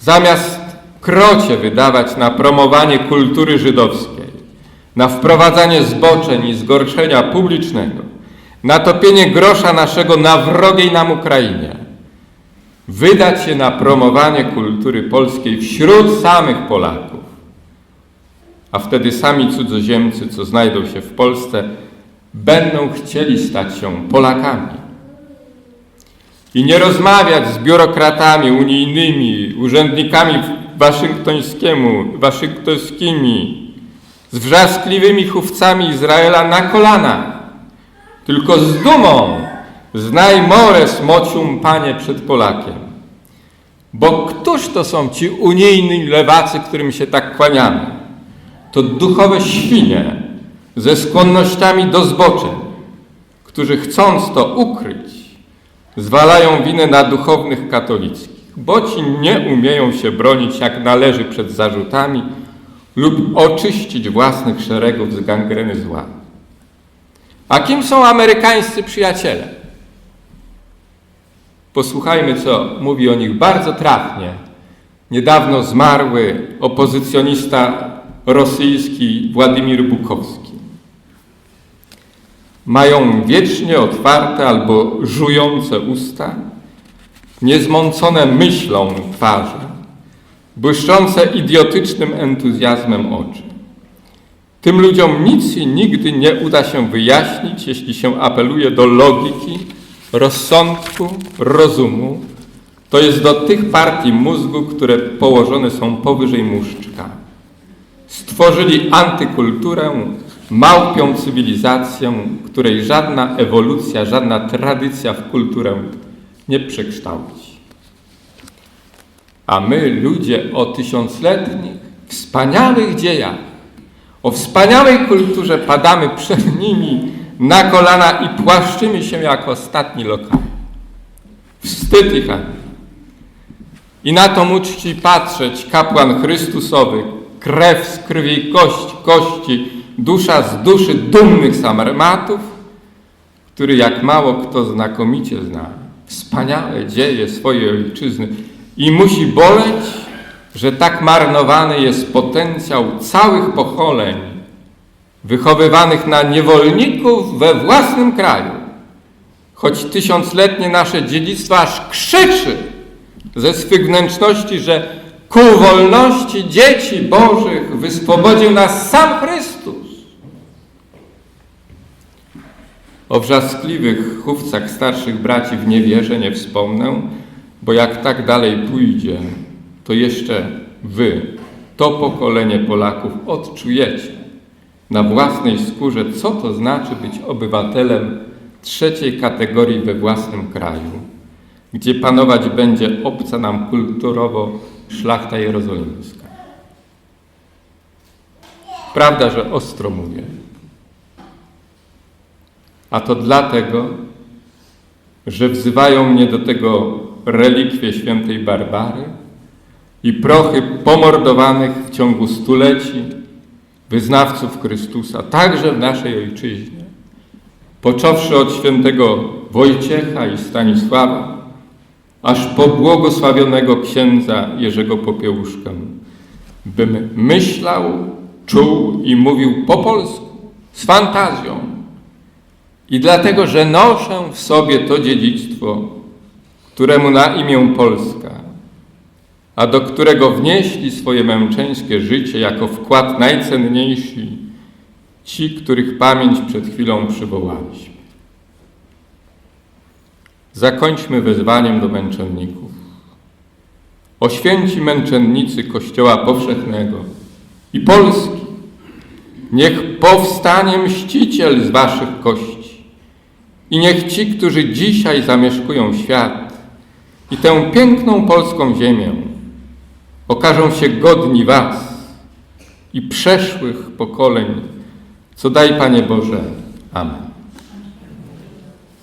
Zamiast krocie wydawać na promowanie kultury żydowskiej, na wprowadzanie zboczeń i zgorszenia publicznego, na topienie grosza naszego na wrogiej nam Ukrainie, wydać się na promowanie kultury polskiej wśród samych Polaków, a wtedy sami cudzoziemcy, co znajdą się w Polsce, będą chcieli stać się Polakami. I nie rozmawiać z biurokratami unijnymi, urzędnikami waszyngtońskiemu, waszyngtońskimi, z wrzaskliwymi chówcami Izraela na kolanach, tylko z dumą znaj mores mocium, panie, przed Polakiem. Bo któż to są ci unijni lewacy, którym się tak kłaniamy? To duchowe świnie ze skłonnościami do zboczeń, którzy chcąc to ukryć, zwalają winę na duchownych katolickich, bo ci nie umieją się bronić jak należy przed zarzutami lub oczyścić własnych szeregów z gangreny zła. A kim są amerykańscy przyjaciele? Posłuchajmy, co mówi o nich bardzo trafnie niedawno zmarły opozycjonista rosyjski Władimir Bukowski. Mają wiecznie otwarte albo żujące usta, niezmącone myślą twarze, błyszczące idiotycznym entuzjazmem oczy. Tym ludziom nic i nigdy nie uda się wyjaśnić, jeśli się apeluje do logiki, rozsądku, rozumu, to jest do tych partii mózgu, które położone są powyżej muszczka. Stworzyli antykulturę, małpią cywilizację, której żadna ewolucja, żadna tradycja w kulturę nie przekształci. A my, ludzie o tysiącletnich, wspaniałych dziejach, o wspaniałej kulturze padamy przed nimi na kolana i płaszczymy się jak ostatni lokal. Wstyd i hańba. I na to uczci patrzeć kapłan Chrystusowy, krew z krwi, kość kości, dusza z duszy dumnych Sarmatów, który jak mało kto znakomicie zna wspaniałe dzieje swojej ojczyzny i musi boleć, że tak marnowany jest potencjał całych pokoleń wychowywanych na niewolników we własnym kraju. Choć tysiącletnie nasze dziedzictwo aż krzyczy ze swych wnętrzności, że ku wolności dzieci Bożych wyswobodził nas sam Chrystus. O wrzaskliwych chówcach starszych braci w niewierze nie wspomnę, bo jak tak dalej pójdzie, to jeszcze wy, to pokolenie Polaków, odczujecie na własnej skórze, co to znaczy być obywatelem trzeciej kategorii we własnym kraju, gdzie panować będzie obca nam kulturowo szlachta jerozolimska. Prawda, że ostro mówię. A to dlatego, że wzywają mnie do tego relikwie świętej Barbary i prochy pomordowanych w ciągu stuleci wyznawców Chrystusa, także w naszej ojczyźnie, począwszy od świętego Wojciecha i Stanisława, aż po błogosławionego księdza Jerzego Popiełuszkę, bym myślał, czuł i mówił po polsku, z fantazją. I dlatego, że noszę w sobie to dziedzictwo, któremu na imię Polska, a do którego wnieśli swoje męczeńskie życie jako wkład najcenniejszy ci, których pamięć przed chwilą przywołaliśmy. Zakończmy wezwaniem do męczenników. O święci męczennicy Kościoła Powszechnego i Polski, niech powstanie mściciel z waszych kości i niech ci, którzy dzisiaj zamieszkują świat i tę piękną polską ziemię, okażą się godni was i przeszłych pokoleń, co daj Panie Boże. Amen.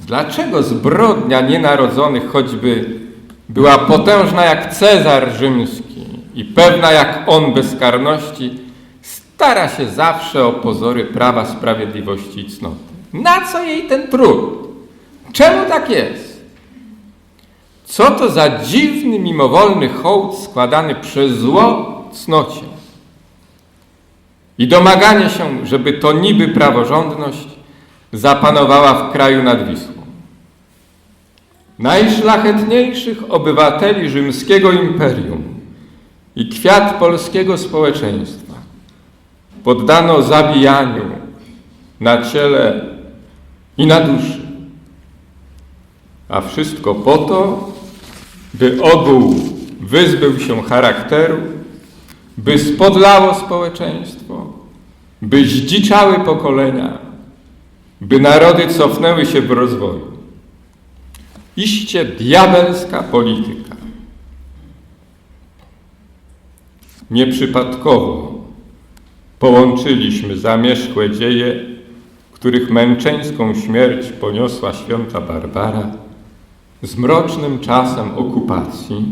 Dlaczego zbrodnia nienarodzonych choćby była potężna jak Cezar rzymski i pewna jak on bezkarności, stara się zawsze o pozory prawa, sprawiedliwości i cnoty? Na co jej ten trud? Czemu tak jest? Co to za dziwny, mimowolny hołd składany przez zło cnocie? I domaganie się, żeby to niby praworządność zapanowała w kraju nad Wisłą. Najszlachetniejszych obywateli rzymskiego imperium i kwiat polskiego społeczeństwa poddano zabijaniu na ciele i na duszy. A wszystko po to, by ogół wyzbył się charakteru, by spodlało społeczeństwo, by zdziczały pokolenia, by narody cofnęły się w rozwoju. Iście diabelska polityka. Nieprzypadkowo połączyliśmy zamierzchłe dzieje, których męczeńską śmierć poniosła święta Barbara, z mrocznym czasem okupacji,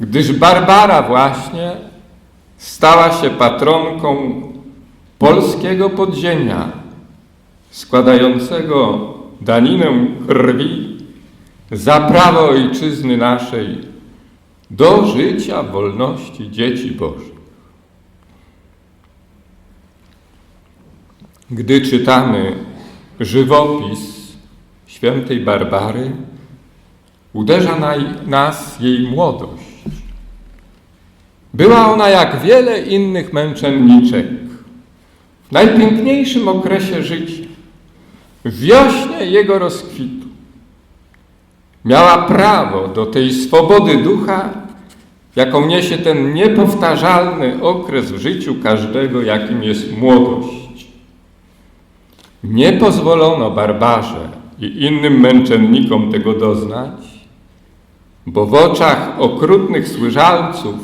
gdyż Barbara właśnie stała się patronką polskiego podziemia, składającego daninę krwi za prawo ojczyzny naszej do życia wolności dzieci Bożych. Gdy czytamy żywopis świętej Barbary, uderza na nas jej młodość. Była ona jak wiele innych męczenniczek w najpiękniejszym okresie życia, w wiośnie jego rozkwitu. Miała prawo do tej swobody ducha, jaką niesie ten niepowtarzalny okres w życiu każdego, jakim jest młodość. Nie pozwolono barbarze i innym męczennikom tego doznać, bo w oczach okrutnych słyżalców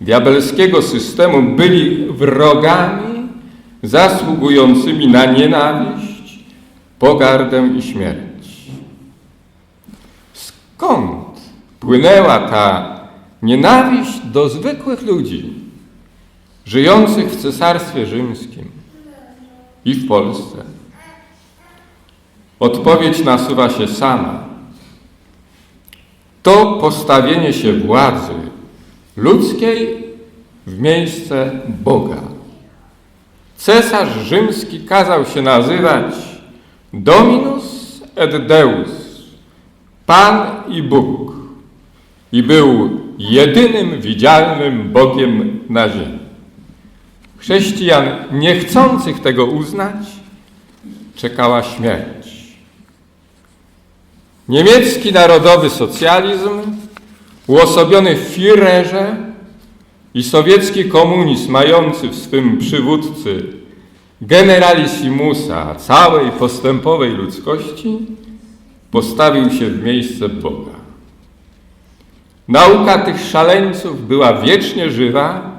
diabelskiego systemu byli wrogami zasługującymi na nienawiść, pogardę i śmierć. Skąd płynęła ta nienawiść do zwykłych ludzi, żyjących w Cesarstwie Rzymskim i w Polsce? Odpowiedź nasuwa się sama. To postawienie się władzy ludzkiej w miejsce Boga. Cesarz rzymski kazał się nazywać Dominus et Deus, Pan i Bóg, i był jedynym widzialnym Bogiem na ziemi. Chrześcijan niechcących tego uznać czekała śmierć. Niemiecki narodowy socjalizm, uosobiony w Führerze i sowiecki komunizm mający w swym przywódcy generalissimusa całej postępowej ludzkości, postawił się w miejsce Boga. Nauka tych szaleńców była wiecznie żywa,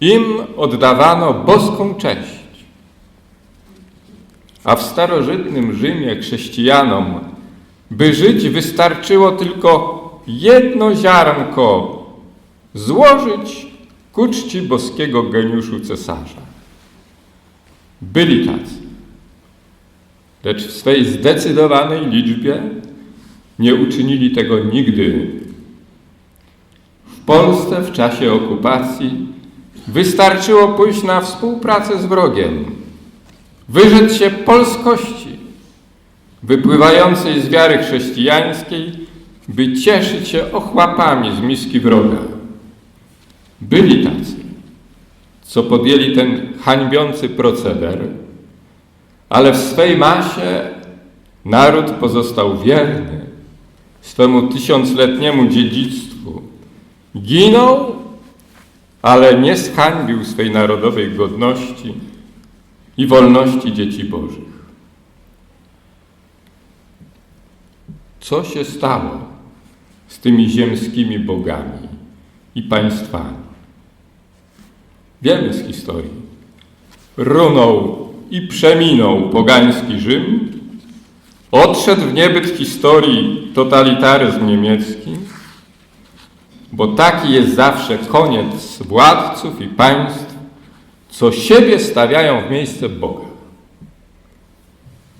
im oddawano boską cześć. A w starożytnym Rzymie chrześcijanom, by żyć, wystarczyło tylko jedno ziarnko złożyć ku czci boskiego geniuszu cesarza. Byli tacy, lecz w swej zdecydowanej liczbie nie uczynili tego nigdy. W Polsce w czasie okupacji wystarczyło pójść na współpracę z wrogiem, wyrzec się polskości wypływającej z wiary chrześcijańskiej, by cieszyć się ochłapami z miski wroga. Byli tacy, co podjęli ten hańbiący proceder, ale w swej masie naród pozostał wierny swemu tysiącletniemu dziedzictwu. Ginął, ale nie zhańbił swej narodowej godności i wolności dzieci Bożych. Co się stało z tymi ziemskimi bogami i państwami? Wiemy z historii. Runął i przeminął pogański Rzym, odszedł w niebyt historii totalitaryzm niemiecki, bo taki jest zawsze koniec władców i państw, co siebie stawiają w miejsce Boga.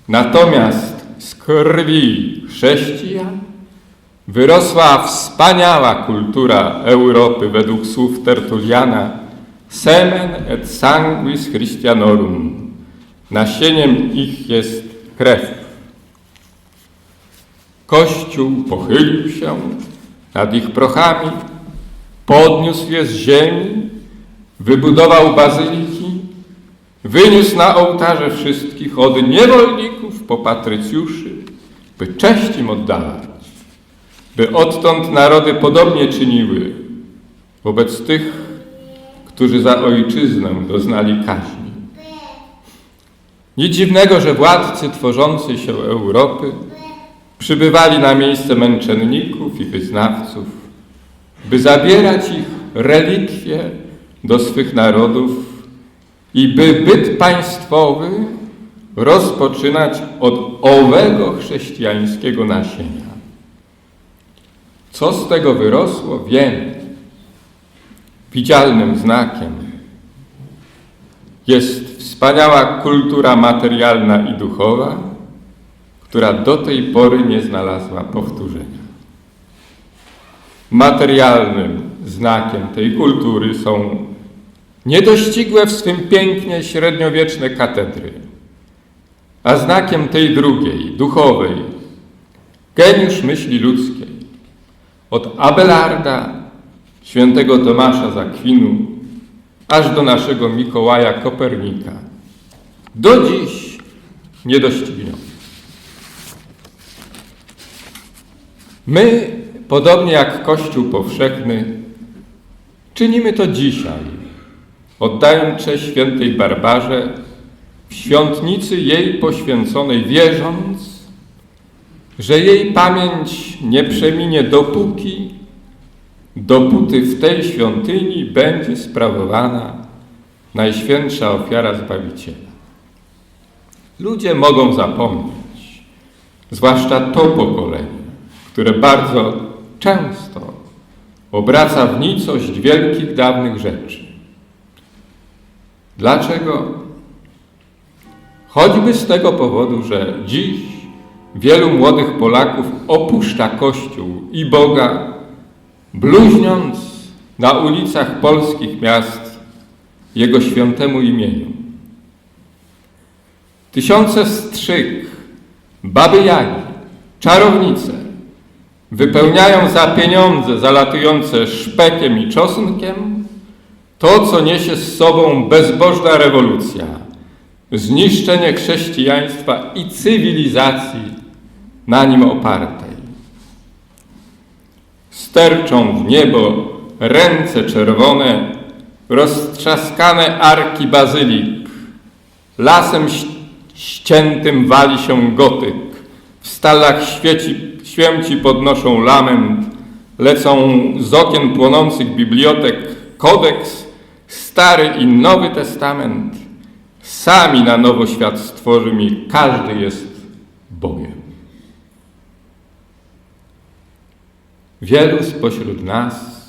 Natomiast z krwi chrześcijan wyrosła wspaniała kultura Europy według słów Tertuliana semen et sanguis Christianorum. Nasieniem ich jest krew. Kościół pochylił się nad ich prochami, podniósł je z ziemi, wybudował bazyliki, wyniósł na ołtarze wszystkich od niewolników po patrycjuszy, by cześć im oddawać, by odtąd narody podobnie czyniły wobec tych, którzy za ojczyznę doznali kaźni. Nic dziwnego, że władcy tworzącej się Europy przybywali na miejsce męczenników i wyznawców, by zabierać ich relikwie do swych narodów i by byt państwowy rozpoczynać od owego chrześcijańskiego nasienia. Co z tego wyrosło, wiemy. Widzialnym znakiem jest wspaniała kultura materialna i duchowa, która do tej pory nie znalazła powtórzenia. Materialnym znakiem tej kultury są niedościgłe w swym pięknie średniowieczne katedry, a znakiem tej drugiej, duchowej, geniusz myśli ludzkiej, od Abelarda, świętego Tomasza z Akwinu, aż do naszego Mikołaja Kopernika, do dziś niedościgniony. My, podobnie jak Kościół powszechny, czynimy to dzisiaj, oddając cześć świętej Barbarze w świątnicy jej poświęconej, wierząc, że jej pamięć nie przeminie dopóki, dopóty w tej świątyni będzie sprawowana Najświętsza ofiara Zbawiciela. Ludzie mogą zapomnieć, zwłaszcza to pokolenie, które bardzo często obraca w nicość wielkich dawnych rzeczy. Dlaczego? Choćby z tego powodu, że dziś wielu młodych Polaków opuszcza Kościół i Boga, bluźniąc na ulicach polskich miast Jego świętemu imieniu. Tysiące strzyk, baby jagi, czarownice wypełniają za pieniądze zalatujące szpekiem i czosnkiem to, co niesie z sobą bezbożna rewolucja, zniszczenie chrześcijaństwa i cywilizacji na nim opartej. Sterczą w niebo ręce czerwone, roztrzaskane arki bazylik, lasem ściętym wali się gotyk, w stalach świeci, święci podnoszą lament, lecą z okien płonących bibliotek kodeks, Stary i Nowy Testament. Sami na nowo świat stworzymy każdy jest Bogiem. Wielu spośród nas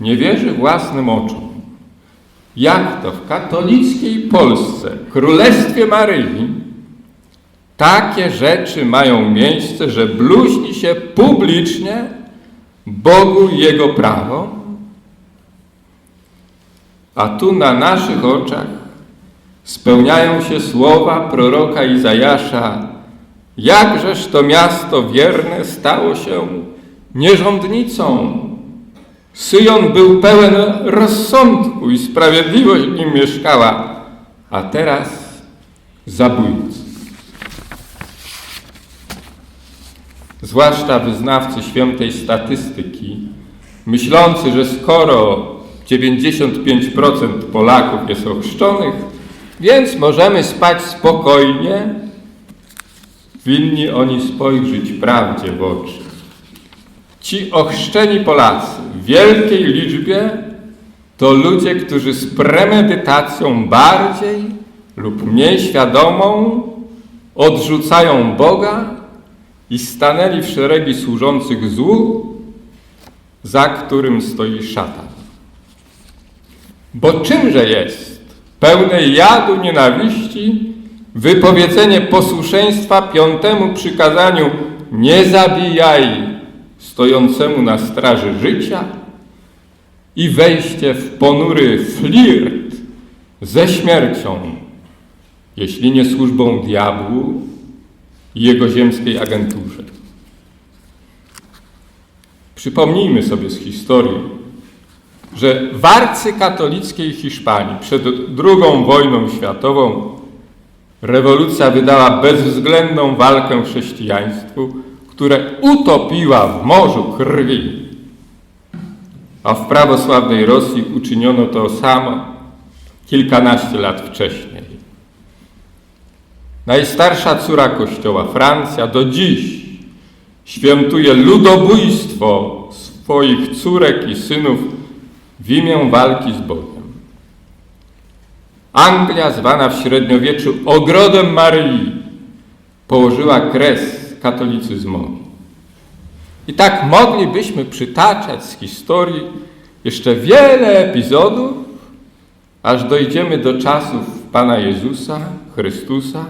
nie wierzy własnym oczom. Jak to w katolickiej Polsce, Królestwie Maryi, takie rzeczy mają miejsce, że bluźni się publicznie Bogu i Jego prawo? A tu na naszych oczach spełniają się słowa proroka Izajasza, jakżeż to miasto wierne stało się nierządnicą. Syjon był pełen rozsądku i sprawiedliwość w nim mieszkała, a teraz zabójcy. Zwłaszcza wyznawcy świętej statystyki, myślący, że skoro 95% Polaków jest ochrzczonych, więc możemy spać spokojnie, winni oni spojrzeć prawdzie w oczy. Ci ochrzczeni Polacy w wielkiej liczbie to ludzie, którzy z premedytacją bardziej lub mniej świadomą odrzucają Boga i stanęli w szeregi służących złu, za którym stoi szatan. Bo czymże jest pełne jadu nienawiści wypowiedzenie posłuszeństwa piątemu przykazaniu nie zabijaj, stojącemu na straży życia i wejście w ponury flirt ze śmiercią, jeśli nie służbą diabłu i jego ziemskiej agenturze. Przypomnijmy sobie z historii, że w arcykatolickiej Hiszpanii przed II wojną światową rewolucja wydała bezwzględną walkę chrześcijaństwu, które utopiła w morzu krwi. A w prawosławnej Rosji uczyniono to samo kilkanaście lat wcześniej. Najstarsza córa Kościoła, Francja, do dziś świętuje ludobójstwo swoich córek i synów w imię walki z Bogiem. Anglia, zwana w średniowieczu ogrodem Maryi, położyła kres katolicyzmowi. I tak moglibyśmy przytaczać z historii jeszcze wiele epizodów, aż dojdziemy do czasów Pana Jezusa, Chrystusa,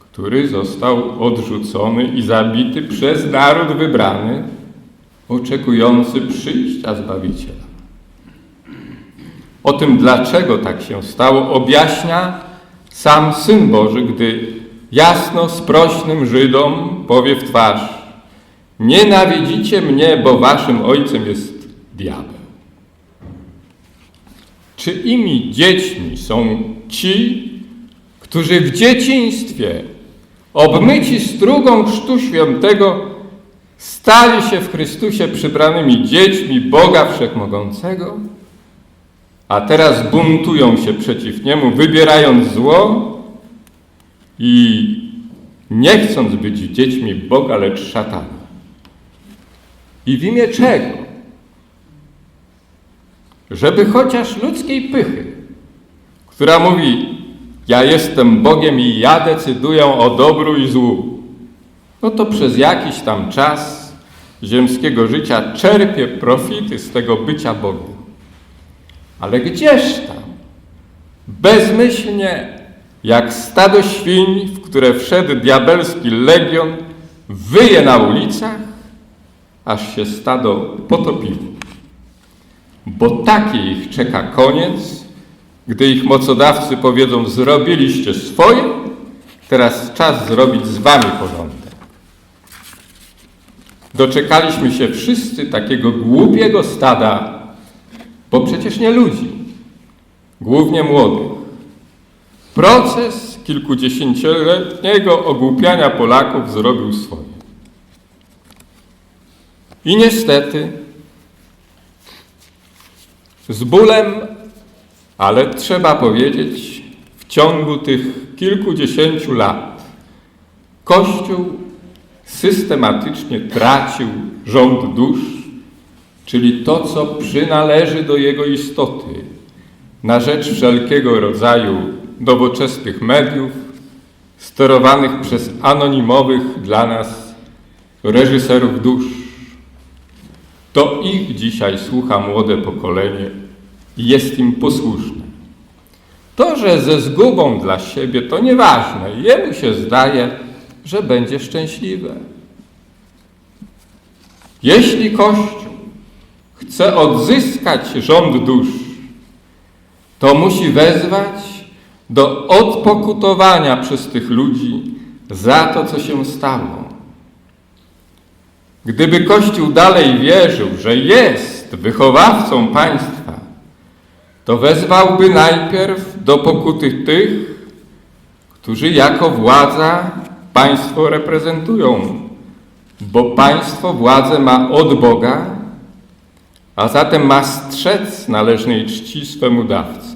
który został odrzucony i zabity przez naród wybrany, oczekujący przyjścia Zbawiciela. O tym, dlaczego tak się stało, objaśnia sam Syn Boży, gdy jasno sprośnym Żydom powie w twarz Nienawidzicie mnie, bo waszym ojcem jest diabeł. Czy imi dziećmi są ci, którzy w dzieciństwie obmyci strugą Chrztu Świętego stali się w Chrystusie przybranymi dziećmi Boga Wszechmogącego, a teraz buntują się przeciw Niemu, wybierając zło i nie chcąc być dziećmi Boga, lecz szatana. I w imię czego? Żeby chociaż ludzkiej pychy, która mówi, ja jestem Bogiem i ja decyduję o dobru i złu, no to przez jakiś tam czas ziemskiego życia czerpie profity z tego bycia Bogiem. Ale gdzież tam? Bezmyślnie, jak stado świń, w które wszedł diabelski legion, wyje na ulicach, aż się stado potopiło. Bo taki ich czeka koniec, gdy ich mocodawcy powiedzą: Zrobiliście swoje, teraz czas zrobić z wami porządek. Doczekaliśmy się wszyscy takiego głupiego stada, bo przecież nie ludzi, głównie młodych. Proces kilkudziesięcioletniego ogłupiania Polaków zrobił swoje. I niestety, z bólem, ale trzeba powiedzieć, w ciągu tych kilkudziesięciu lat Kościół systematycznie tracił rząd dusz, czyli to, co przynależy do jego istoty, na rzecz wszelkiego rodzaju nowoczesnych mediów, sterowanych przez anonimowych dla nas reżyserów dusz. To ich dzisiaj słucha młode pokolenie i jest im posłuszne. To, że ze zgubą dla siebie, to nieważne. Jemu się zdaje, że będzie szczęśliwe. Jeśli Kościół chce odzyskać rząd dusz, to musi wezwać do odpokutowania przez tych ludzi za to, co się stało. Gdyby Kościół dalej wierzył, że jest wychowawcą państwa, to wezwałby najpierw do pokuty tych, którzy jako władza państwo reprezentują, bo państwo władzę ma od Boga, a zatem ma strzec należnej czci swemu dawcy.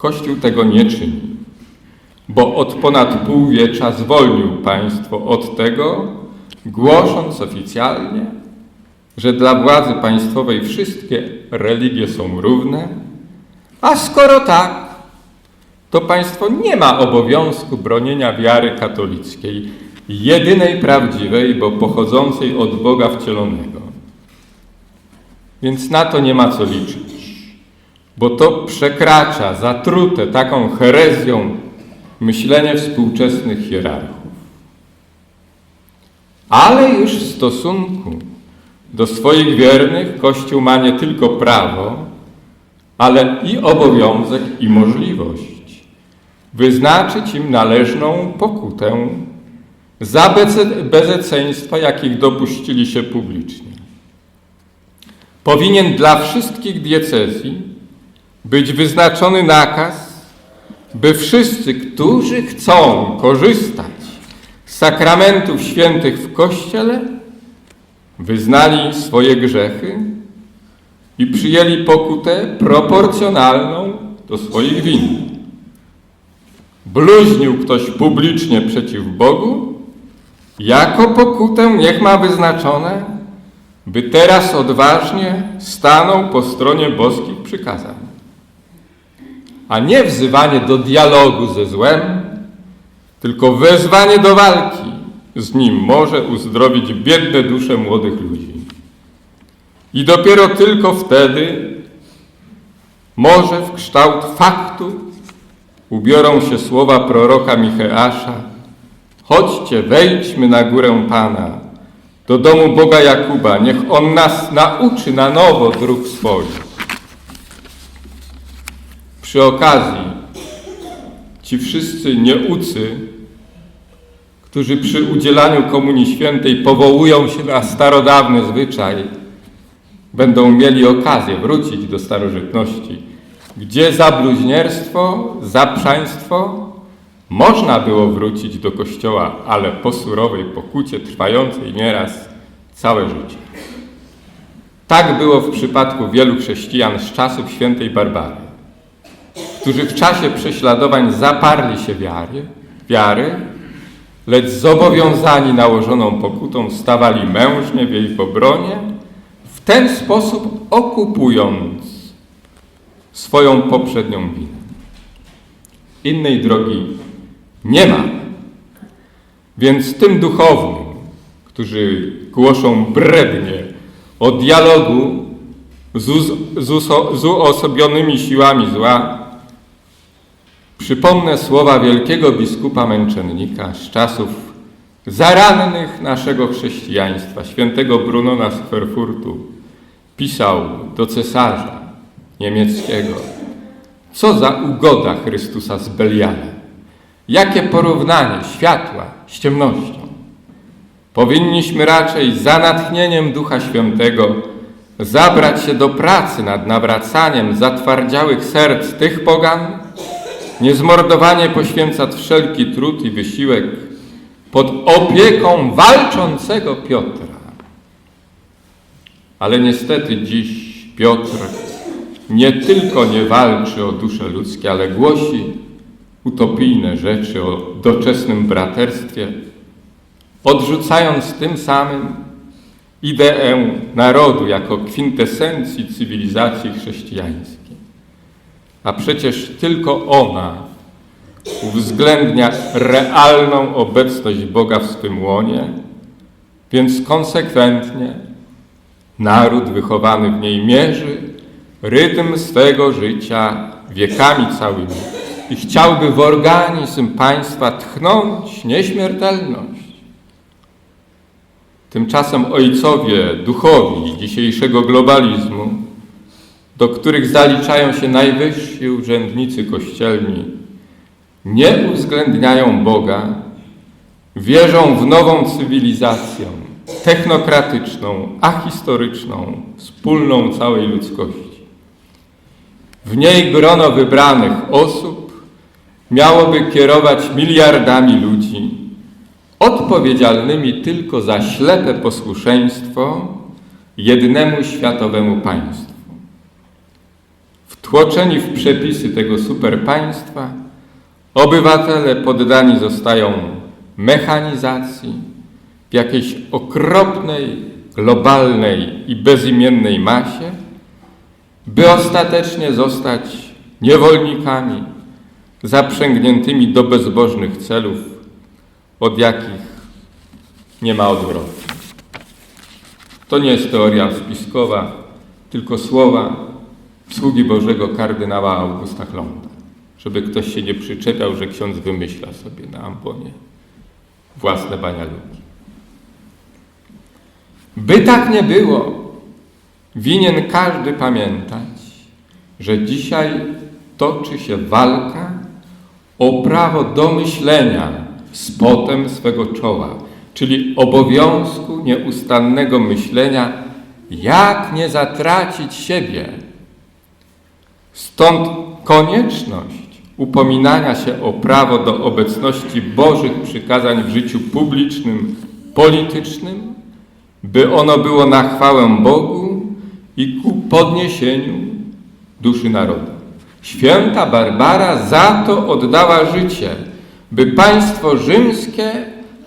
Kościół tego nie czyni, bo od ponad półwiecza zwolnił państwo od tego, głosząc oficjalnie, że dla władzy państwowej wszystkie religie są równe, a skoro tak, to państwo nie ma obowiązku bronienia wiary katolickiej, jedynej prawdziwej, bo pochodzącej od Boga wcielonego. Więc na to nie ma co liczyć, bo to przekracza zatrute taką herezją myślenie współczesnych hierarchów. ale już w stosunku do swoich wiernych Kościół ma nie tylko prawo, ale i obowiązek i możliwość wyznaczyć im należną pokutę za bezeceństwa, jakich dopuścili się publicznie. Powinien dla wszystkich diecezji być wyznaczony nakaz, by wszyscy, którzy chcą korzystać z sakramentów świętych w Kościele, wyznali swoje grzechy i przyjęli pokutę proporcjonalną do swoich win. Bluźnił ktoś publicznie przeciw Bogu, jako pokutę niech ma wyznaczone, by teraz odważnie stanął po stronie boskich przykazań, a nie wzywanie do dialogu ze złem, tylko wezwanie do walki z nim może uzdrowić biedne dusze młodych ludzi. I dopiero tylko wtedy może w kształt faktu ubiorą się słowa proroka Micheasza Chodźcie, wejdźmy na górę Pana, do domu Boga Jakuba, niech On nas nauczy na nowo dróg swoich. Przy okazji ci wszyscy nieucy, którzy przy udzielaniu Komunii Świętej powołują się na starodawny zwyczaj, będą mieli okazję wrócić do starożytności, gdzie za bluźnierstwo, za przaństwo można było wrócić do kościoła, ale po surowej pokucie trwającej nieraz całe życie. Tak było w przypadku wielu chrześcijan z czasów świętej Barbary, którzy w czasie prześladowań zaparli się wiary, wiary lecz zobowiązani nałożoną pokutą stawali mężnie w jej obronie, w ten sposób okupując swoją poprzednią winę. Innej drogi nie ma. Więc tym duchownym, którzy głoszą brednie o dialogu z, uosobionymi siłami zła, przypomnę słowa wielkiego biskupa męczennika z czasów zarannych naszego chrześcijaństwa, świętego Brunona z Herfurtu. Pisał do cesarza niemieckiego, co za ugoda Chrystusa z Belialem. Jakie porównanie światła z ciemnością? Powinniśmy raczej za natchnieniem Ducha Świętego zabrać się do pracy nad nawracaniem zatwardziałych serc tych pogan, niezmordowanie poświęcać wszelki trud i wysiłek pod opieką walczącego Piotra. Ale niestety dziś Piotr nie tylko nie walczy o dusze ludzkie, ale głosi utopijne rzeczy o doczesnym braterstwie, odrzucając tym samym ideę narodu jako kwintesencji cywilizacji chrześcijańskiej. A przecież tylko ona uwzględnia realną obecność Boga w swym łonie, więc konsekwentnie naród wychowany w niej mierzy rytm swego życia wiekami całymi i chciałby w organizm państwa tchnąć nieśmiertelność. Tymczasem ojcowie duchowi dzisiejszego globalizmu, do których zaliczają się najwyżsi urzędnicy kościelni, nie uwzględniają Boga, wierzą w nową cywilizację, technokratyczną, ahistoryczną, wspólną całej ludzkości. W niej grono wybranych osób miałoby kierować miliardami ludzi, odpowiedzialnymi tylko za ślepe posłuszeństwo jednemu światowemu państwu. Wtłoczeni w przepisy tego superpaństwa, obywatele poddani zostają mechanizacji w jakiejś okropnej, globalnej i bezimiennej masie, by ostatecznie zostać niewolnikami, zaprzęgniętymi do bezbożnych celów, od jakich nie ma odwrotu. To nie jest teoria spiskowa, tylko słowa sługi Bożego kardynała Augusta Hlonda, żeby ktoś się nie przyczepiał, że ksiądz wymyśla sobie na ambonie własne banialuki. By tak nie było, winien każdy pamiętać, że dzisiaj toczy się walka o prawo do myślenia z potem swego czoła, czyli obowiązku nieustannego myślenia, jak nie zatracić siebie. Stąd konieczność upominania się o prawo do obecności Bożych przykazań w życiu publicznym, politycznym, by ono było na chwałę Bogu i ku podniesieniu duszy narodu. Święta Barbara za to oddała życie, by państwo rzymskie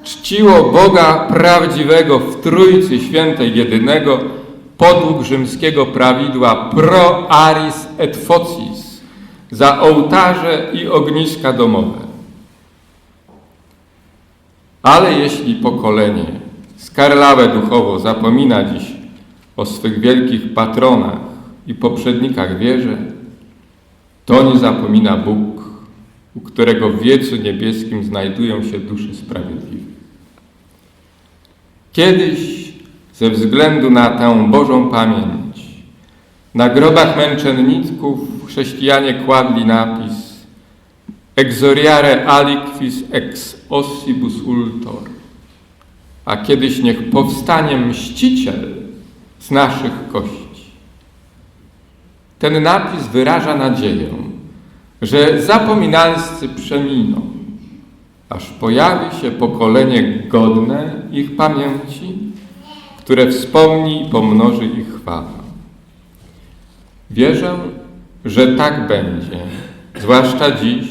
czciło Boga prawdziwego w Trójcy Świętej Jedynego podług rzymskiego prawidła pro aris et focis za ołtarze i ogniska domowe. Ale jeśli pokolenie skarlałe duchowo zapomina dziś o swych wielkich patronach i poprzednikach wierze, to nie zapomina Bóg, u którego w wiecu niebieskim znajdują się dusze sprawiedliwe. Kiedyś ze względu na tę Bożą pamięć na grobach męczenników chrześcijanie kładli napis Exoriare aliquis ex ossibus ultor. A kiedyś niech powstanie mściciel z naszych kości. Ten napis wyraża nadzieję, że zapominalscy przeminą, aż pojawi się pokolenie godne ich pamięci, które wspomni i pomnoży ich chwałę. Wierzę, że tak będzie, zwłaszcza dziś,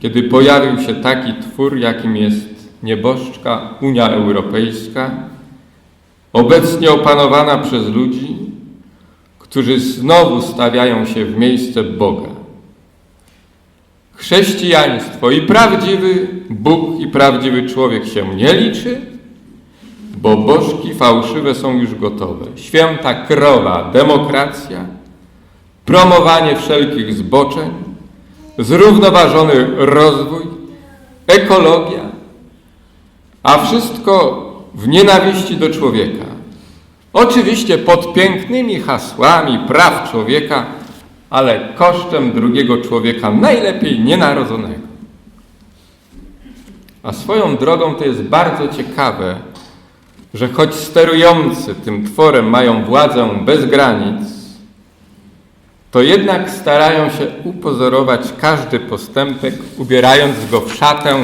kiedy pojawił się taki twór, jakim jest nieboszczka Unia Europejska, obecnie opanowana przez ludzi, którzy znowu stawiają się w miejsce Boga. Chrześcijaństwo i prawdziwy Bóg i prawdziwy człowiek się nie liczy, bo bożki fałszywe są już gotowe. Święta krowa, demokracja, promowanie wszelkich zboczeń, zrównoważony rozwój, ekologia, a wszystko w nienawiści do człowieka. Oczywiście pod pięknymi hasłami praw człowieka, ale kosztem drugiego człowieka, najlepiej nienarodzonego. A swoją drogą to jest bardzo ciekawe, że choć sterujący tym tworem mają władzę bez granic, to jednak starają się upozorować każdy postępek, ubierając go w szatę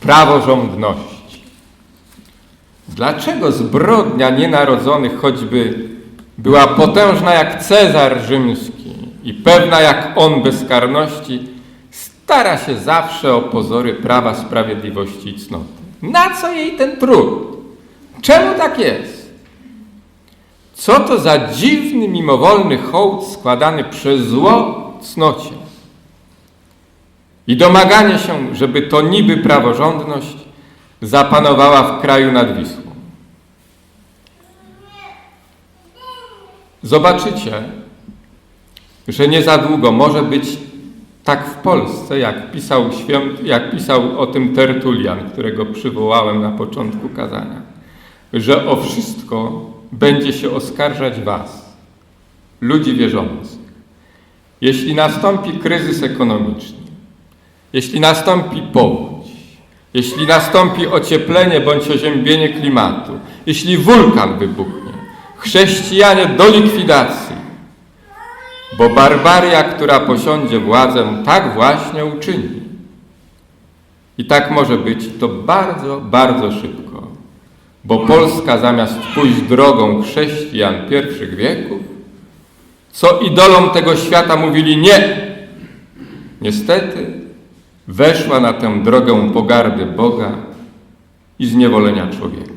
praworządności. Dlaczego zbrodnia nienarodzonych choćby była potężna jak Cezar rzymski i pewna jak on bezkarności, stara się zawsze o pozory prawa, sprawiedliwości i cnoty? Na co jej ten trud? Czemu tak jest? Co to za dziwny, mimowolny hołd składany przez zło cnocie? I domaganie się, żeby to niby praworządność zapanowała w kraju nad Wisłą. Zobaczycie, że nie za długo może być tak w Polsce, jak pisał, jak pisał o tym Tertulian, którego przywołałem na początku kazania, że o wszystko będzie się oskarżać Was, ludzi wierzących. Jeśli nastąpi kryzys ekonomiczny, jeśli nastąpi powódź, jeśli nastąpi ocieplenie bądź oziębienie klimatu, jeśli wulkan wybuchnie, chrześcijanie do likwidacji, bo barbaria, która posiądzie władzę, tak właśnie uczyni. I tak może być to bardzo, bardzo szybko, bo Polska zamiast pójść drogą chrześcijan pierwszych wieków, co idolom tego świata mówili nie, niestety weszła na tę drogę pogardy Boga i zniewolenia człowieka.